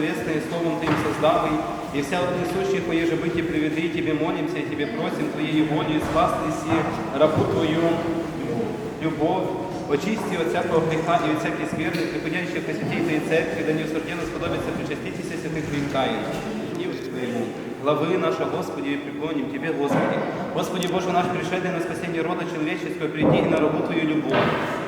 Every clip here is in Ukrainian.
словесное словом Твоим создавый, и вся от несущих поеже быти приведи, Тебе молимся, и Тебе просим Твоей волей спасти си рабу Твою любовь, очисти от всякого греха и от всякой скверны, приходящие в святей Твоей церкви, да не усужденно сподобится причаститесь святых Твоих тайн. И вот Твоему. Главы наша, Господи, и преклоним Тебе, Господи. Господи Боже наш, пришедший на спасение рода человеческого, приди и на рабу Твою любовь,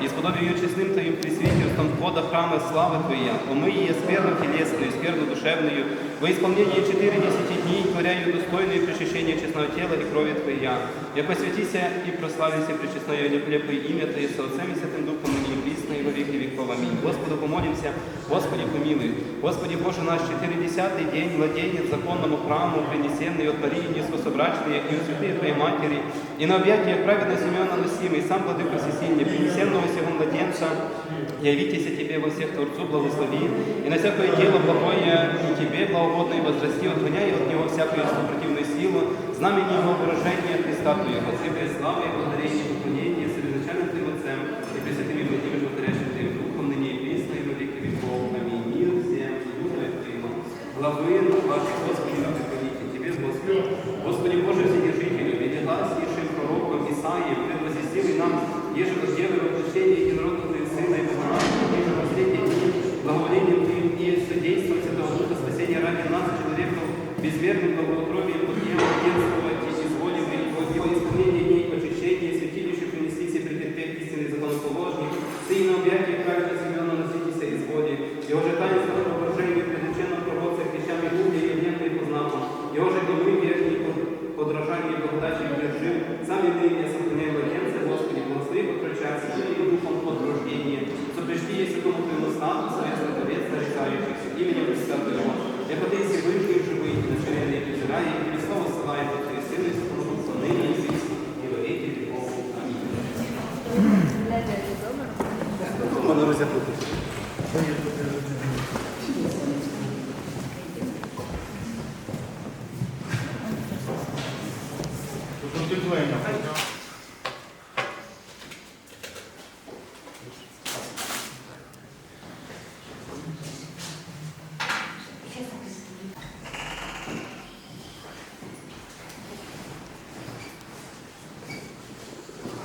и сподоби ее честным Твоим присвятием входа храма славы Твоя, омый ее скверну телесную, скверну душевную, во исполнении 40 дней, творя ее достойное причащение честного тела и крови Твоя. Я посвятися и прославися пречестное нелепое имя Твое со Отцем и Святым Духом, ныне и присно, и во веки веков. Аминь. Господу помолимся, Господи помилуй. Господи Боже наш, 40 день, младенец законному храму, принесенный от Марии несвособрачные и у святые Твоей Матери, и на объятиях праведного Симеона носимый, сам Владыка Всесильный, принесенного сего младенца, явитесь Тебе во всех Творцу, благослови, и на всякое дело благое и Тебе благогодно и возрасти, отгоняй от Него всякую супротивную силу, знамени Его выражения Христа Твоего, Тебе славы и благодарение, нам, еже возделы воплощение единородного Твоего Сына и Бога нашего, еже во последние дни, благоволением Твоим и содействовать Святого Духа спасения ради нас, человеков, безмерным благоутробием от Мене розятути.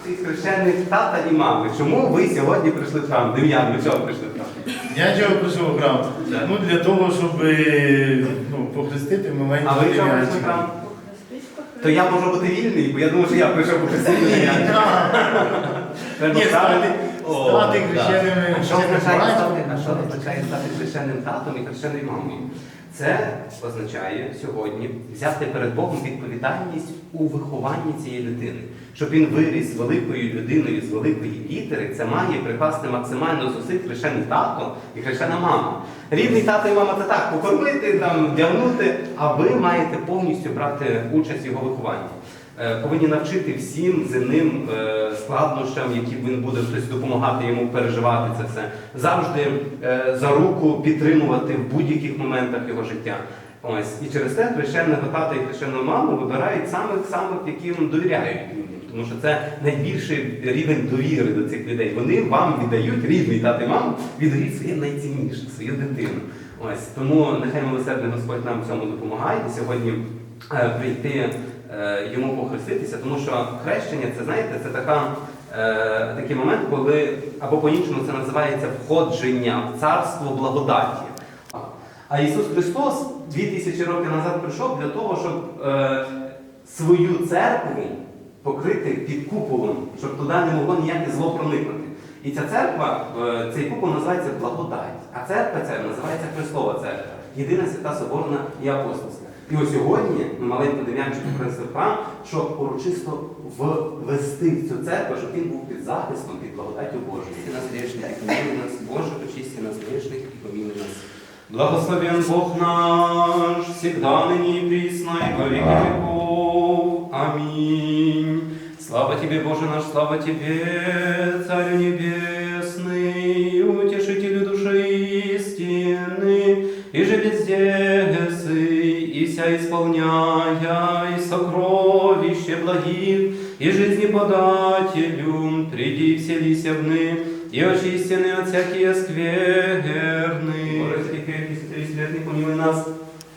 Ти хрещений тата і мами. Чому ви сьогодні прийшли в храм? Дем'ян, ви чого прийшли в храм? Я чого прийшов в храм? Так. Ну для того, щоб е, ну, похрестити маленького А ви чого прийшли в храм? То я можу бути вільний, бо я думаю, що я прийшов похрестити. Треба Ні, стати- О, стати да. хрещеним А що хрещеним означає батьком? стати- А що означає стати хрещеним татом і хрещеною мамою? Це означає сьогодні взяти перед Богом відповідальність у вихованні цієї дитини. Щоб він виріс великою людиною з великої літери, це має прикласти максимально зусиль хрещений тато і хрещена мама. Рідний тато і мама це так, покормити, там, вдягнути, а ви маєте повністю брати участь в його вихованні. Е, Повинні навчити всім земним е, складнощам, які він буде хтось допомагати йому переживати це все. Завжди е, за руку підтримувати в будь-яких моментах його життя. Ось і через те хрещеного тата і хрещену маму вибирають самих самих, яким довіряють людям. Тому що це найбільший рівень довіри до цих людей. Вони вам віддають рідний тата і маму, віддають своє найцінніше, свою дитину. Ось тому нехай милосердний Господь нам в цьому допомагає сьогодні прийти йому похреститися, тому що хрещення це знаєте, це така. е, Такий момент, коли або по-іншому це називається входження в царство благодаті. А Ісус Христос 2000 років назад прийшов для того, щоб е, свою церкву покрити під куполом, щоб туди не могло ніяке зло проникнути. І ця церква, е, цей купол називається благодать, а церква ця називається Христова церква, єдина свята соборна і апостольська. І ось сьогодні ми маленько дем'янчику храм, щоб урочисто ввести в цю церкву, щоб він був під захистом, під благодаттю Божою. Ти нас грішних, і помилуй нас, Боже, очисти нас грішних і помилуй нас. Благословен Бог наш, всегда ныне и присно и во веки веков. Аминь. Слава Тебе, Боже наш, слава Тебе, Царю Небесный, вся исполняя, и сокровище благих, и жизни подателю, приди вселися вны, и очистены от всякие скверны. Боже, святый, святый, бессмертный, помилуй нас.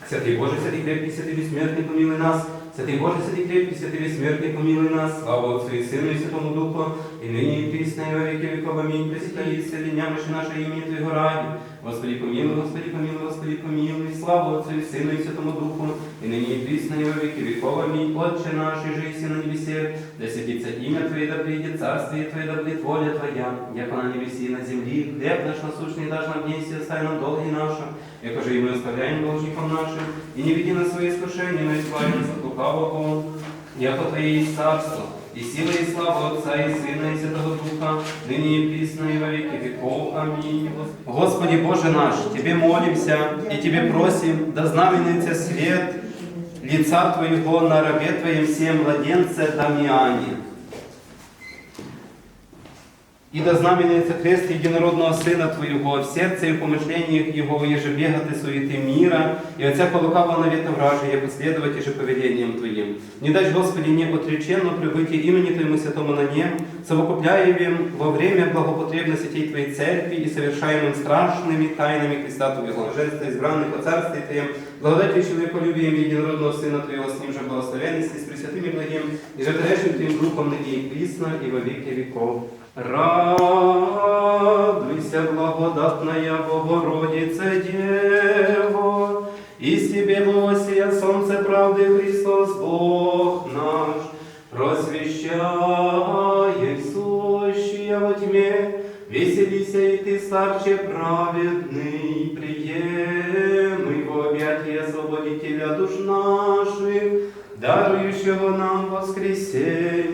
Святый Боже, святый крепкий, святый бессмертный, помилуй нас. Святый Боже, святый крепкий, святый бессмертный, помилуй нас. Слава Отцу и Сыну и Святому Духу, и ныне и присно и во веки веков. Аминь. Пресвятая Исцели, немощи наше имя Твоего ради. Господи, помилуй, Господи, помилуй, Господи, помилуй. Слава Отцу и Сыну и Святому Духу, и ныне и присно и во веки веков. Аминь. Отче наш, и же и на небесе, да святится имя Твое, да придет царствие Твое, да будет воля Твоя, яко на небеси и на земли. Хлеб наш насущный дашь нам днесь, и оставь нам долги наши, яко же и мы оставляем должникам нашим, и не веди нас в свои искушения, но избави нас от лукавого. Яко Твое есть царство, и сила и слава Отца и Сына и Святого Духа, ныне и присно и во веки веков. Аминь. Господи Боже наш, Тебе молимся и Тебе просим, да знаменится свет лица Твоего на рабе Твоем всем младенце Дамиане И да знаменуется крест единородного Сына Твоего, в сердце и в помышлениях Его, еже бегаты суеты мира, и от всякого лукавого навета вражия, последовать же повелением Твоим. Не дай, Господи, не отреченно прибытие имени Твоему святому на нем, совокупляемым во время благопотребности сетей Твоей церкви и совершаемым страшными тайнами Христа Твоего, жеста избранных о Царстве Твоем, благодатью человеколюбием единородного Сына Твоего, с ним же благословенности, с пресвятым и благим, и же Твоим Твоим Духом, ныне и присно, и во веки веков. Радуйся, благодатная Богородице Дева, и с тебе Босия, Солнце правды Христос Бог наш, просвещай сущие во тьме, веселися и ты, старче праведный, приемы в объятия освободителя душ наших, дарующего нам воскресение.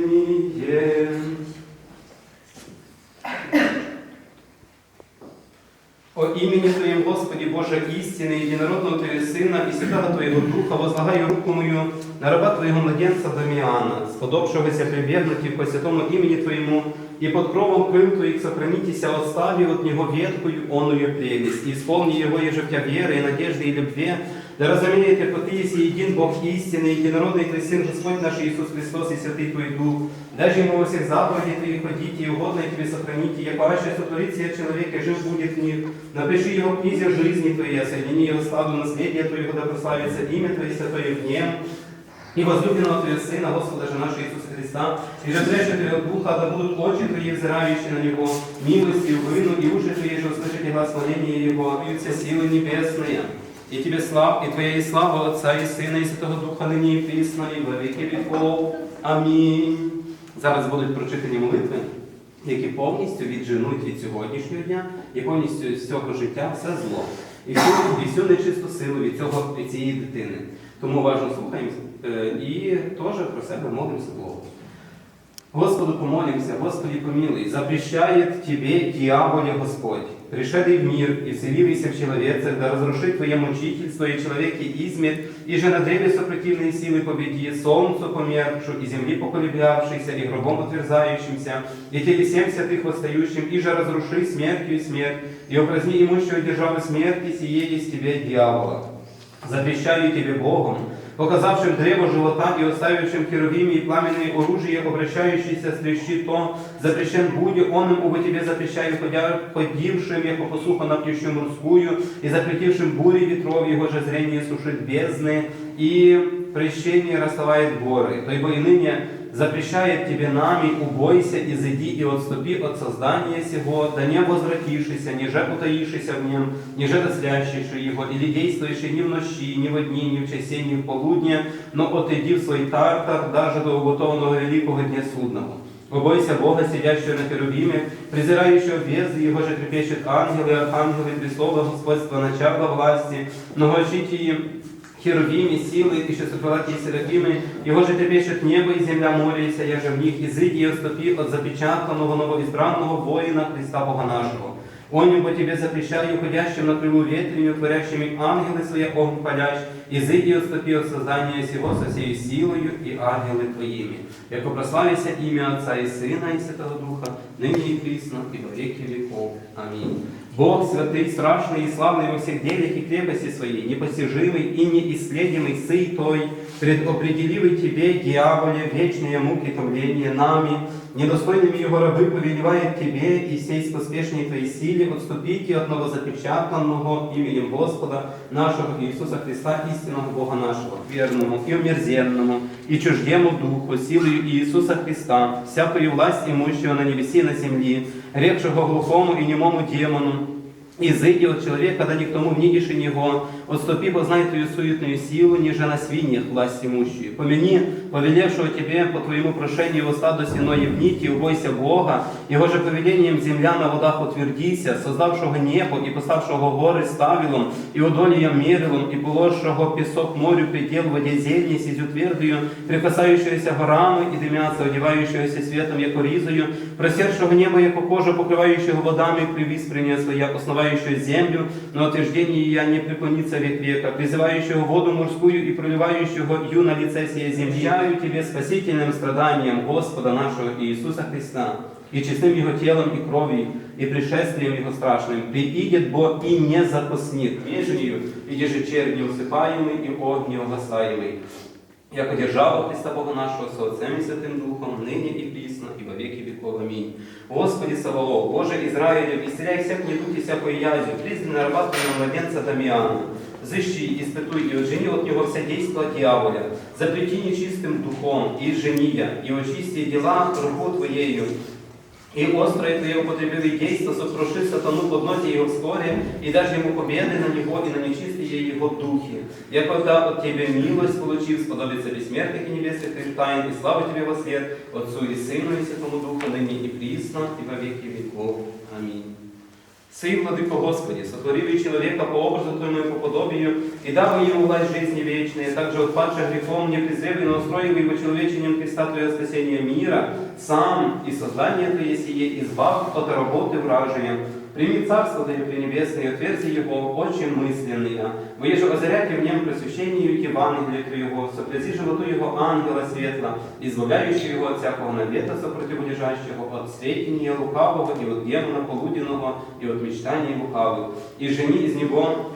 О имени Твоем, Господи Боже, истины, единородного Твоего Сына и Святого Твоего Духа, возлагаю руку мою на раба Твоего младенца Дамиана, сподобшегося прибегнути по святому имени Твоему, и под кровом крыл Твоих сохранитеся, остави от Него ветхую оную прелесть, и исполни Его ежевтя веры и надежды и любви, да разумеете, что Ты есть един Бог истины, единородный Твой Сын, Господь наш Иисус Христос и Святый Твой Дух. Даже ему во всех заповедей Твоих ходите, и угодно Тебе сохраните, я паще сотворит себе человек, и жив будет в них. Напиши его в книзе жизни Твоей, соедини его славу наследия Твоего, да прославится имя Твое святое в нем. И возлюбленного Твоего Сына, Господа же нашего Иисуса Христа, и разреши Твоего Духа, да будут очи Твои взирающие на Него, милостью выну, и уши Твои же услышите глаз моления Его, и все силы небесные. И Тебе слав, и Твоя и слава Отца і Сина, і Святого Духа нині і прісно, і во віки віков. Амінь. Зараз будуть прочитані молитви, які повністю відженуть від сьогоднішнього дня і повністю з цього життя все зло. І всю, і всю нечисту силу від, цього, від цієї дитини. Тому уважно слухаємо е, і теж про себе молимося Богу. Господу помолимся, Господи помилуй, запрещает Тебе, дьяволе Господь, пришедший в мир и вселившийся в человеце, да разрушит Твое мучительство и человеке измет, и же на древе сопротивные силы победи, солнцу померкшу, и земли поколеблявшейся, и гробом утверждающимся, и теле семь святых восстающим, и же разруши смертью и смерть, и упраздни имущего державы смерти, сие есть Тебе, дьявола. Запрещаю Тебе Богом, показавшим древо живота и оставившим херувими и пламенные оружие, обращающиеся с то, запрещен буди, он им убо тебе запрещаю, ходя, ходившим, яко посуху на птищу морскую, и запретившим бури ветров, его же зрение сушит бездны, и прещение расставает горы. То ибо и ныне запрещает тебе нами, убойся, изыди и отступи от создания сего, да не возвратившийся, ниже утаившийся в нем, ниже дослящийший его, или действующий ни в ночи, ни в дни, ни в часе, ни в полудня, но отойди в свой тартар, даже до уготованного великого дня судного. Убойся Бога, сидящего на херувиме, презирающего бездны, его же трепещут ангелы, архангелы, престола господства, начала власти, многоочитие херувими, силы, и шестокрылатые серафимы, его же трепещут небо и земля, моляся, я же в них, изыди и отступи от запечатанного новоизбранного воина Христа Бога нашего. Он ибо тебе запрещаю, ходящим на крылу ветренью, творящими ангелы свои огонь палящ, изыди и отступи от создания сего со всей силою и ангелы твоими. Яко прославися имя Отца и Сына и Святого Духа, ныне и присно, и во веки веков. Аминь. Бог святый, страшный и славный во всех делях и крепости своей, непостижимый и неисследимый сый той, предопределивый тебе, дьяволе, вечные муки томления нами, недостойными его рабы повелевает тебе и сей с поспешней твоей силе отступите от новозапечатанного именем Господа нашего Иисуса Христа, истинного Бога нашего, верному и умерзенному, и чуждему Духу, силою Иисуса Христа, всякою власть имущего на небеси и на земли, рекшего глухому и немому демону, Изыди от человека, да не к тому внидишь него, отступи, познай твою суетную силу, ниже на свиньях власть имущую. Помяни, повелевшего тебе по твоему прошению в стаду сено явнить, и убойся Бога, его же повелением земля на водах утвердися, создавшего небо и поставшего горы ставилом, и удольем мерилом, и положившего песок морю предел в воде зельни, сизю твердую, прикасающуюся горами и дымятся, одевающуюся светом, яко ризою, просершего небо, яко кожа, покрывающего водами, привиспрение своя, основающую землю, но утверждение я не преклонится век века, призывающего воду морскую и проливающего ю на лице сия земляю тебе спасительным страданием Господа нашего Иисуса Христа, и честным Его телом и кровью, и пришествием Его страшным, приидет Бог и не запоснит межью, и ежечерне усыпаемый и огне угасаемый. Яко держава Христа Бога нашего со Отцем и Святым Духом, ныне и присно, и во веки веков. Аминь. Господи Саваоф, Боже Израилев, исцеляй всех недуг и всякую язю, призванный рабатываем младенца Дамиана. Зыщи, испытуй и отжени от него все действа дьяволя, запрети нечистым духом и жения, и очисти дела руку Твоею, и острое Твое употребили действо, сокруши сатану под ноги его вскоре, и даже ему победы на него и на нечистые его духи. Я когда от Тебе милость получив, сподобится бессмертных и небесных Твоих тайн, и славу Тебе во свет, Отцу и Сыну и Святому Духу, ныне и присно, и во веки веков. Аминь. Сын, Владыко Господи, сотворивший человека по образу Твоему и по подобию, и дав ему власть жизни вечной, также от падших грехом не презрели, но устроил его человечением Христа Твоего спасения мира, сам и создание Твое сие избав от работы вражия. Прими царство Твое пренебесное, и отверзи его очи мысленные. Воеже озаряйте в нем просвещению Евангелия Твоего, соплези животу его ангела светла, избавляющего его от всякого навета сопротивлежащего, от сведения лукавого и от демона полуденного, и от мечтаний лукавых. И жени из него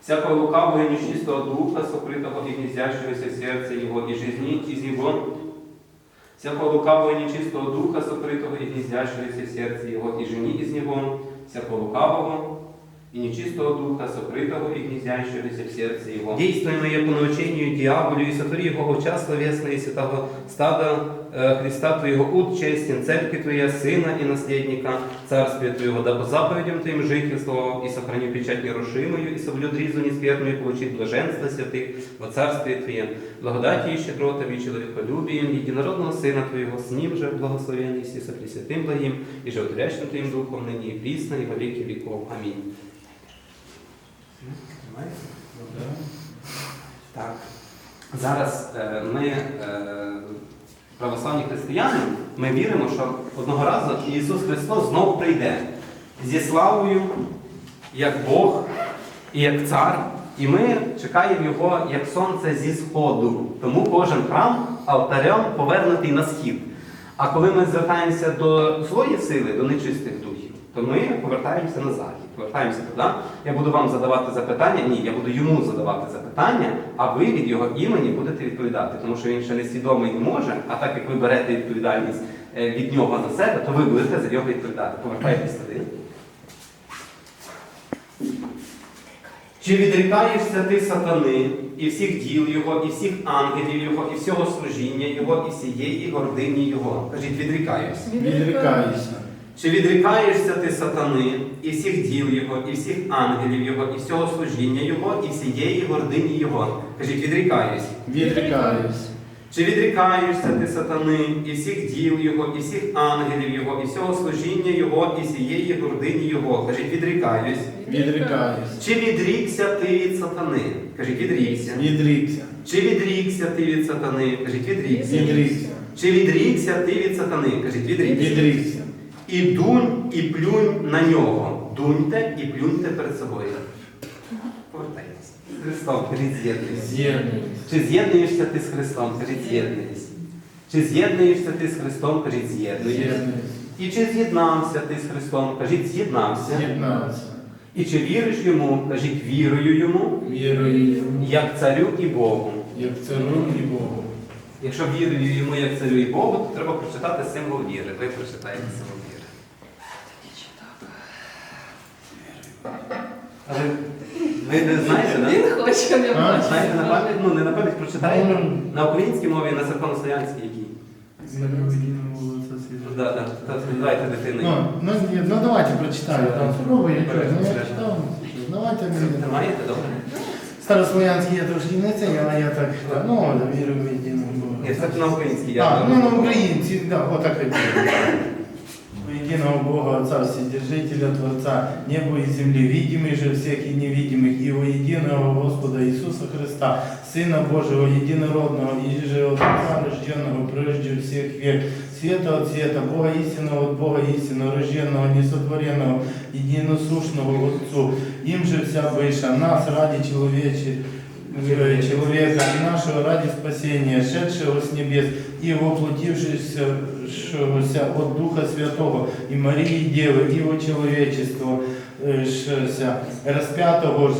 всякого лукавого и нечистого духа, сокрытого и гнездящегося в сердце его, и жизни из него всякого лукавого і нечистого духа, сокритого и гнездящегося в серці его, і жени із него всякого лукавого и нечистого духа, сокрытого и гнездящегося в сердце его. Действуемое по научению дьяволю, и сотвори его овча словесная и святого стада э, Христа Твоего, ут честен, церкви Твоя, Сына и наследника, Царствия Твоего, да по заповедям Твоим жительствовал, и сохрани печать нерушимую, и соблюд ризу неспертную, и получит блаженство святых во Царствие Твоем, благодати и щедротами, и человеколюбием, единородного Сына Твоего, с Ним же, благословенный си со Пресвятым Благим, и животворящим Твоим Духом, ныне и присно, и во веки веков. Аминь. Так. Зараз е, ми, е, православні християни, ми віримо, що одного разу Ісус Христос знов прийде зі славою, як Бог і як цар. І ми чекаємо Його як сонце зі сходу. Тому кожен храм алтарем повернутий на схід. А коли ми звертаємося до злої сили, до нечистих духів, то ми повертаємося на захід. Повертаємося туди. Я буду вам задавати запитання. Ні, я буду йому задавати запитання, а ви від його імені будете відповідати, тому що він ще не свідомий не може. А так як ви берете відповідальність е, від нього за себе, то ви будете за нього відповідати. Повертайтесь туди. Чи відрікаєшся ти сатани і всіх діл його, і всіх ангелів його, і всього служіння його, і всієї гордині його? Кажіть, відрікаюся. Відрікаюся. Чи відрікаєшся ти сатани, і всіх діл його, і всіх ангелів його, і всього служіння його, і всієї гордині його? Кажіть, відрікаюсь. Відрікаюся. Чи відрікаєшся ти сатани, і всіх діл його, і всіх ангелів його, і всього служіння його, і всієї гордині його? Кажіть, відрікаюсь. Відрікаюся. Чи відрікся ти від сатани? Кажіть, відрікся. Відрікся. Чи відрікся ти від сатани? Кажіть, відрікся. Відрікся. Чи відрікся ти від сатани? Кажіть, відрікся. Відрікся. І дунь, і плюнь на нього. Дуньте і плюньте перед собою. Повертайтеся. З Христом, кажіть, з'єднуйся. Чи з'єднуєшся ти з Христом? Кажіть, з'єднуйся. Чи з'єднуєшся ти з Христом? Кажіть, з'єднуєшся. І чи з'єднався ти з Христом? Кажіть, з'єднався. З'єднався. І чи віриш йому? Кажіть, вірую йому, Вірую йому, як царю і Богу. як цару і Богу. Якщо вірую йому як царю і Богу, то треба прочитати символ віри. Ви прочитаєте символ віри. Але ви не знаєте, так? Він хоче, не А? Знаєте, на пам'ять, ну не на пам'ять прочитаєте Ну. на українській мові, на церковнослов'янській якій. Да, да. Та Давайте дитину. Ну, ну, ну давайте прочитаю. Там спробуй, я чую. Ну, я. Давайте Не мені. маєте добре? Старослов'янський я трошки не ціню, але я так, ну, вірю в єдину Бога. Ні, це на українській. я А, думаю. ну на українці, да, отак і буде У единого Бога Отца Вседержителя, Творца неба и земли, видимых же всех и невидимых, и у единого Господа Иисуса Христа, Сына Божьего, единородного, и же от Отца, рожденного прежде всех век, света от света, Бога истинного от Бога истинного, рожденного, несотворенного, единосушного Отцу, им же вся быша, нас ради человечи, э, человека и нашего ради спасения, шедшего с небес и воплотившегося от Духа Святого и Марии Девы, и от человечества, э, распятого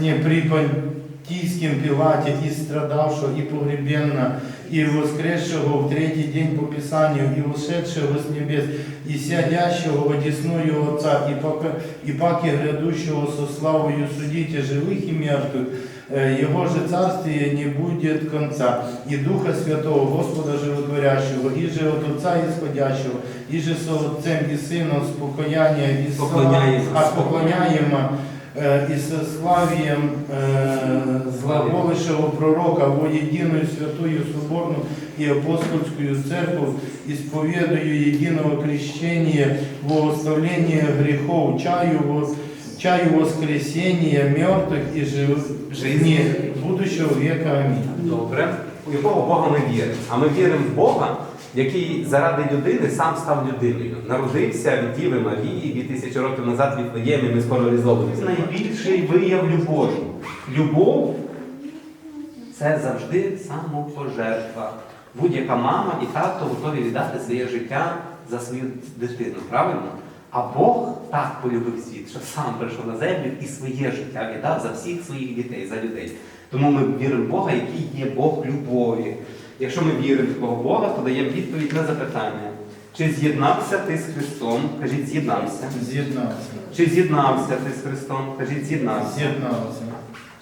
не при Понтийском Пилате, и страдавшего, и погребенно, и воскресшего в третий день по Писанию, и ушедшего с небес, и сядящего во десную Отца, и, пока, и паки грядущего со славою судите живых и мертвых, Э, Его же царствие не будет конца, и Духа Святого, Господа Животворящего, и же от Отца Исходящего, и же со Отцем и Сыном с покаяния и с Поклоняемся. а, поклоняемо, э, и со славием э, зловолившего пророка во единую святую соборную и апостольскую церковь, исповедую единого крещения во оставление грехов, чаю, во, чаю воскресения мертвых и жив, Жизни. будущего века. Аминь. Добре. У якого Бога ми віримо? А ми віримо в Бога, який заради людини сам став людиною. Народився від Діви Марії дві тисячі років назад від Вифлеємі, ми скоро реалізовували. Це найбільший вияв любові. Любов це завжди самопожертва. Будь-яка мама і тато готові віддати своє життя за свою дитину, правильно? А Бог так полюбив світ, що сам прийшов на землю і своє життя віддав за всіх своїх дітей, за людей. Тому ми віримо в Бога, який є Бог любові. Якщо ми віримо в такого Бога, то даємо відповідь на запитання. Чи з'єднався ти з Христом? Кажіть, з'єднався. З'єднався. Чи з'єднався ти з Христом? Кажіть, з'єднався. З'єднався.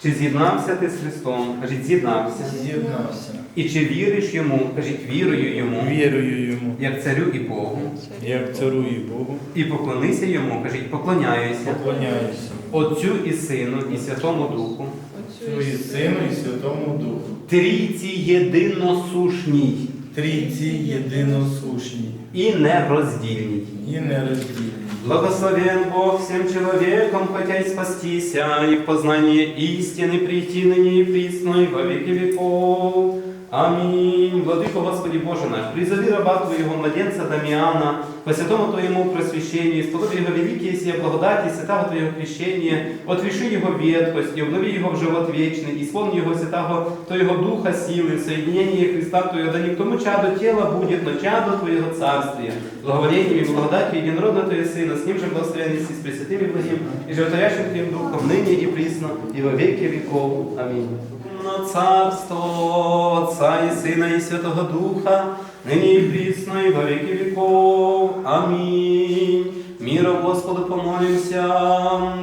Чи з'єднався ти з Христом? Кажіть, з'єднався. З'єднався. І чи віриш йому? Кажіть, вірую йому, Вірую йому, як царю і Богу. як цару і Богу. І поклонися йому, кажіть, поклоняюся Поклоняюся. Отцю і Сину, і Святому Духу. Отцю і Сину і Святому Духу. Трійці єдиносушній Трійці єдиносушній. і нероздільній. і нероздільній. Благословен Бог всем человеком, хотя и спастися, и в познание истины прийти на ней присно, и во веки веков. Аминь. Владыко Господи Боже наш, призови раба Твоего младенца Дамиана, по святому Твоему просвящению, сподоби Его великие сия благодати, святого Твоего крещения, отреши Его ветхость, и обнови Его в живот вечный, и исполни Его святого Твоего Духа силы, в соединении Христа Твоего, да не к тому чаду тела будет, но чаду Твоего царствия, благоволением и благодатью единородного Твоего Сына, с Ним же благословенности, с Пресвятым и Благим, и животворящим Твоим Духом, ныне и присно, и во веки веков. Аминь. На царство Отца и Сына и Святого Духа, ныне и присно, и во веки веков. Аминь. Мира Господу помолимся,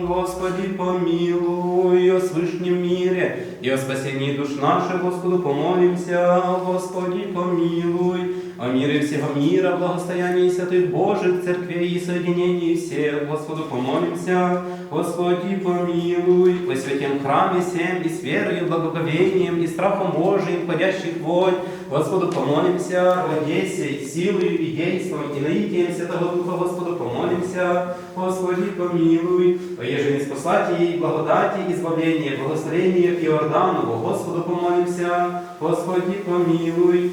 Господи помилуй, о свышнем мире и о спасении душ наших, Господу помолимся, Господи помилуй, о мире всего мира, благостоянии святых Божьих церквей и соединении всех, Господу помолимся, Господи помилуй, во святем храме всем и с верою, благоговением и страхом Божиим, входящих вонь, Господу помолимся, о Одессе, силою и действом, и наитием Святого Духа, Господу помолимся, Господи помилуй, о не спаслати ей благодати, избавления, благословения Иорданову, Господу помолимся, Господи помилуй,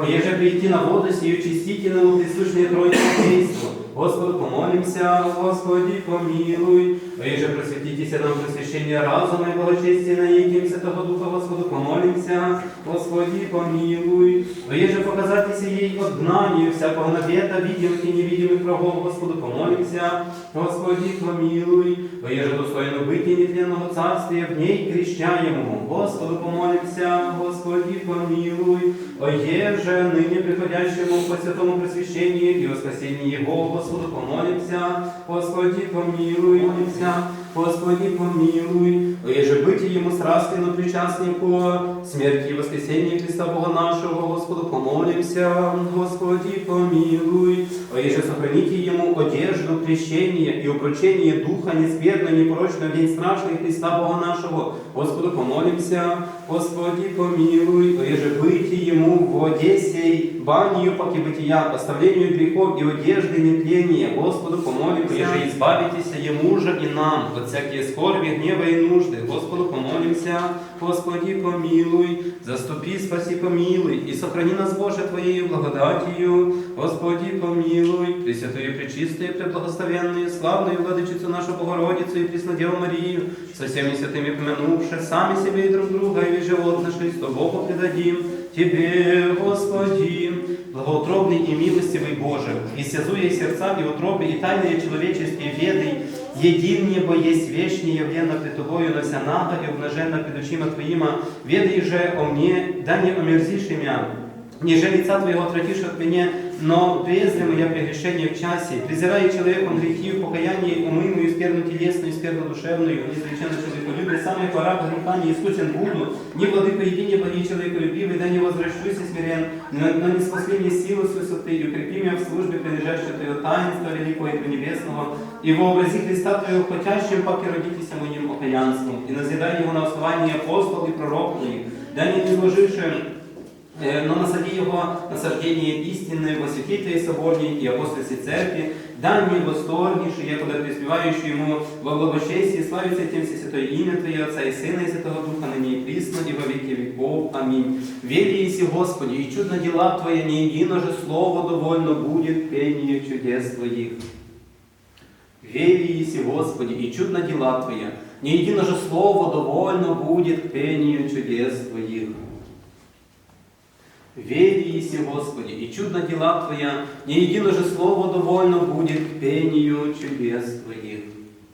о еже прийти на воду сию на присущее Троице действу, Господу помолимся, Господи помилуй. Оеже просветитесь нам просвещение разума и благочестия на едим Святого Духа, Господу помолимся, Господи помилуй. Оеже показатися ей однанию всякого навета, видимых и невидимых врагов, Господу помолимся, Господи помилуй. Оеже достойно быть и нетленного царствия, в ней крещаемому, Господу помолимся, Господи помилуй. Оеже ныне приходящему по святому просвещению и во спасении Его, Господу помолимся, Господи помилуй, молимся, Господи помилуй. Оеже быть ему страстно причастнику смерти и воскресения Христа Бога нашего, Господу помолимся, Господи помилуй. Оеже сохраните ему одежду крещения и упрочение Духа неспедно, непорочно в день страшный Христа Бога нашего, Господу помолимся, Господи помилуй. Оеже быть ему в Одессе, банию поки бытия, оставлению грехов и одежды нетления, Господу помолимся. Оеже избавитесь ему же и нам от всякие скорби, гнева и нужды, Господу помолимся, Господи помилуй, заступи, спаси, помилуй, и сохрани нас, Боже, Твоею благодатью, Господи помилуй, Пресвятую, Пречистую, Преблагословенную, славную Владычицу нашу Богородицу и Преснодеву Марию, со всеми святыми помянувши, сами себе и друг друга, и живот наш Христу Богу предадим, Тебе, Господи, благоутробный и милостивый Боже, и связуя сердца и утробы, и тайные человеческие веды, един небо есть вечне явлено пред Тобою на вся нага и обнажена пред очима Твоима, ведай же о мне, да не омерзишь меня, ниже лица Твоего отвратишь от меня, но презримо я прегрешение в часе, презирая человеком грехи в покаянии умыную, сперну телесную, сперну душевную, неизреченно человеколюбие, самый пора греха не искусен буду, не владыка едине благий человеколюбивый, да не возвращусь и смирен, но, но не с последней силы с высоты, и укрепи меня в службе, прилежащего Твоего таинства великого и пренебесного, и во образе Христа Твоего хотящим, паки родитесь моим окаянством, и назидай его на основании апостол и пророк моих, да не предложивши Э, но насади его насаждение истины во святителей соборней и апостольской церкви, да не восторгнейший, якуда преуспевающий ему во благочестии, славится тем все святое имя Твое, Отца и Сына и Святого Духа, ныне и присно, и во веки веков. Аминь. Вери еси, Господи, и чудно дела Твои, не едино же слово довольно будет пение чудес Твоих. Вери еси, Господи, и чудно дела Твои, не едино же слово довольно будет к пению чудес Твоих. Вери еси, Господи, и чудно дела Твоя, не едино же слово довольно будет пению чудес Твоих.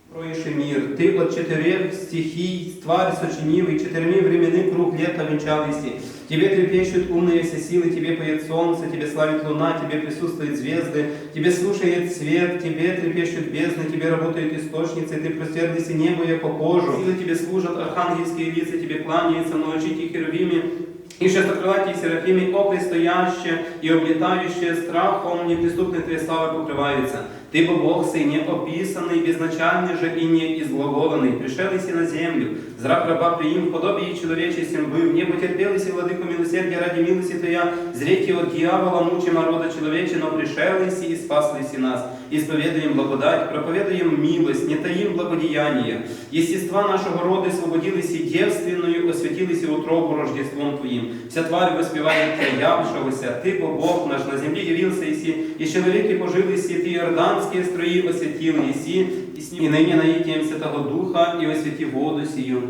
Строишь мир, Ты от четырех стихий, тварь сочинивый, четырьми временный круг лета венчалися. Тебе трепещут умные все силы, Тебе поет солнце, Тебе славит луна, Тебе присутствуют звезды, Тебе слушает свет, Тебе трепещут бездны, Тебе работают источницы, Ты простерлися небо, яко кожу. Силы Тебе служат архангельские лица, Тебе кланяются, но очи херувими, и шестокрылатые серафимы, опрестояще и облетающие страхом неприступной Твоей славы покрываются. Ты, бы Бог, сей неописанный, безначальный же и не изглаголанный, пришел иси на землю, зрак раба приим, в подобии человеческим был, не потерпел иси, владыку милосердия ради милости Твоя, зрети от дьявола, мучима рода человече, но пришел иси и спас иси нас. Исповедаем благодать, проповедаем милость, не таим благодеяния. Естества нашего рода освободились и девственную, осветились и утробу Рождеством Твоим. Вся тварь воспевает Тебя, явшегося, Ты, Бо Бог наш, на земле явился иси, и человеки пожили си, Ты иорданские строи строїв освятів лісі, і нині ныне Святого Духа, і освяті воду сию.